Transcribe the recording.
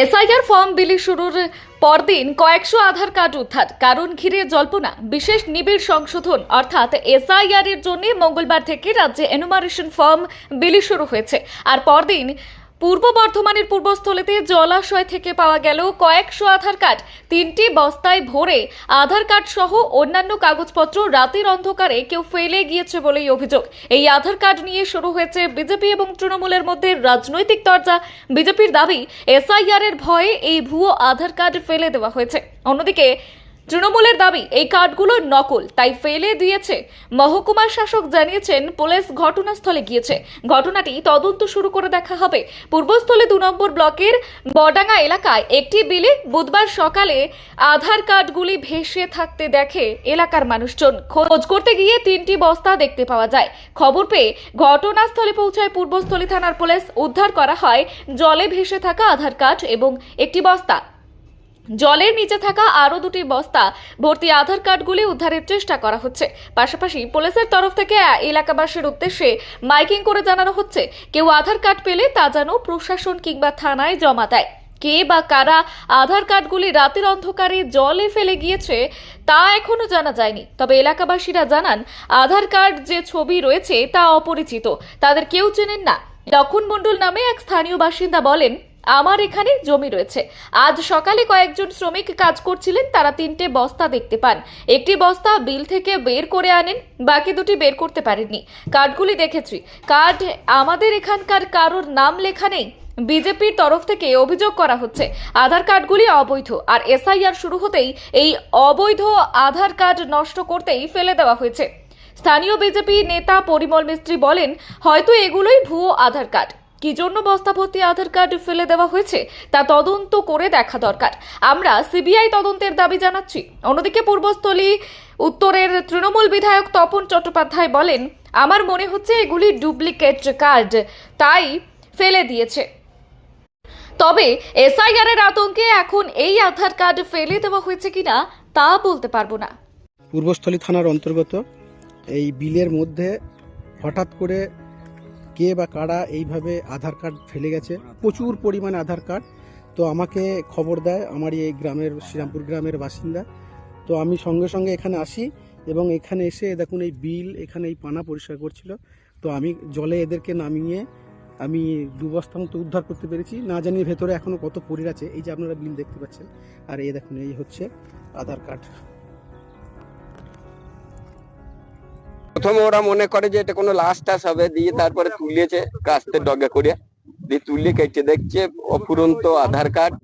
SIR form বিলি শুরুর পরদিন কয়েকশো আধার কার্ড উদ্ধার, কারণ ঘিরে জল্পনা, বিশেষ নিবিড় সংশোধন, অর্থাৎ এসআইআর এর জন্য মঙ্গলবার থেকে রাজ্যে এনুমারেশন ফর্ম বিলি শুরু হয়েছে। আর পরদিন পূর্ব বর্ধমানের পূর্বস্থলেতে জলাশয় থেকে পাওয়া গেল কয়েকশো আধার কার্ড, তিনটি বস্তায় ভরে আধার কার্ড সহ অন্যান্য কাগজপত্র রাতের অন্ধকারে কেউ ফেলে গিয়েছে বলেই অভিযোগ। এই আধার কার্ড নিয়ে শুরু হয়েছে বিজেপি এবং তৃণমূলের মধ্যে রাজনৈতিক চর্চা বিজেপির দাবি এসআইআর এর ভয়ে এই ভুয়ো আধার কার্ড ফেলে দেওয়া হয়েছে। অন্যদিকে তৃণমূলের দাবি, এই কার্ডগুলো নকল, তাই ফেলে দিয়েছে। মহকুমার শাসক জানিয়েছেন, পুলিশ ঘটনাস্থলে গিয়েছে। ঘটনাটি তদন্ত শুরু করে দেখা হবে। পূর্বস্থলে দু নম্বর ব্লকের বডাঙ্গা এলাকায় একটি বিলে বুধবার সকালে আধার কার্ডগুলি ভেসে থাকতে দেখে এলাকার মানুষজন। খোঁজ করতে গিয়ে তিনটি বস্তা দেখতে পাওয়া যায়। খবর পেয়ে ঘটনাস্থলে পৌঁছায় পূর্বস্থলী থানার পুলিশ। উদ্ধার করা হয় জলে ভেসে থাকা আধার কার্ড এবং একটি বস্তা। জলের নিচে থাকা আরও দুটি বস্তা, ভর্তি আধার কার্ডগুলি উদ্ধারের চেষ্টা করা হচ্ছে। পাশাপাশি পুলিশের তরফ থেকে এলাকাবাসীর উদ্দেশ্যে মাইকিং করে জানানো হচ্ছে, কেউ আধার কার্ড পেলে তা যেন প্রশাসন কিংবা থানায় জমা দেয়। কে বা কারা আধার কার্ডগুলি রাতের অন্ধকারে জলে ফেলে গিয়েছে, তা এখনও জানা যায়নি। তবে এলাকাবাসীরা জানান, আধার কার্ড যে ছবি রয়েছে তা অপরিচিত, তাদের কেউ চেনেন না। লক্ষণ মণ্ডল নামে এক স্থানীয় বাসিন্দা বলেন আমার এখানে জমি রয়েছে। আজ সকালে কয়েকজন শ্রমিক কাজ করছিলেন, তারা তিনটে বস্তা দেখতে পান। একটি বস্তা বিল থেকে বের করে আনেন, বাকি দুটি বের করতে পারেননি। কার্ডগুলি দেখেছি। কার্ড আমাদের এখানকার কারোর নাম লেখা নেই। বিজেপির তরফ থেকে অভিযোগ করা হচ্ছে, আধার কার্ডগুলি অবৈধ। আর এসআইআর শুরু হতেই এই অবৈধ আধার কার্ড নষ্ট করতেই ফেলে দেওয়া হয়েছে। স্থানীয় বিজেপি নেতা পরিমল মিস্ত্রি বলেন, হয়তো এগুলোই ভুয়ো আধার কার্ড। কি জন্য বস্তা ভর্তি আধার কার্ড ফেলে দেওয়া হয়েছে তা তদন্ত করে দেখা দরকার। আমরা সিবিআই তদন্তের দাবি জানাচ্ছি। অন্যদিকে পূর্বস্থলী উত্তরের তৃণমূল বিধায়ক তপন চট্টোপাধ্যায় বলেন, আমার মনে হচ্ছে এগুলি ডুপ্লিকেট কার্ড, তাই ফেলে দিয়েছে। তবে এসআইআর এর আতঙ্কে এখন এই আধার কার্ড ফেলে দেওয়া হয়েছে কিনা তা বলতে পারব না। পূর্বস্থলী থানার অন্তর্গত এই বিলের মধ্যে হঠাৎ করে কে বা কারা এইভাবে আধার কার্ড ফেলে গেছে। প্রচুর পরিমাণে আধার কার্ড। তো আমাকে খবর দেয় আমারই এই গ্রামের, শ্রীরামপুর গ্রামের বাসিন্দা। তো আমি সঙ্গে সঙ্গে এখানে আসি এবং এখানে এসে দেখুন এই বিল, এখানে এই পানা পরিষ্কার করছিল। তো আমি জলে এদেরকে নামিয়ে আমি দু বস্তা মতো উদ্ধার করতে পেরেছি। না জানি ভেতরে এখনও কত পড়ে আছে। এই যে আপনারা বিল দেখতে পাচ্ছেন। আর এই দেখুন, এই হচ্ছে আধার কার্ড। প্রথমে ওরা মনে করে যে এটা কোনো লাশ টাস হবে, দিয়ে তারপরে তুলেছে কাস্তে ডগে করে দিয়ে তুলে কেটে দেখছে অফুরন্ত আধার কার্ড।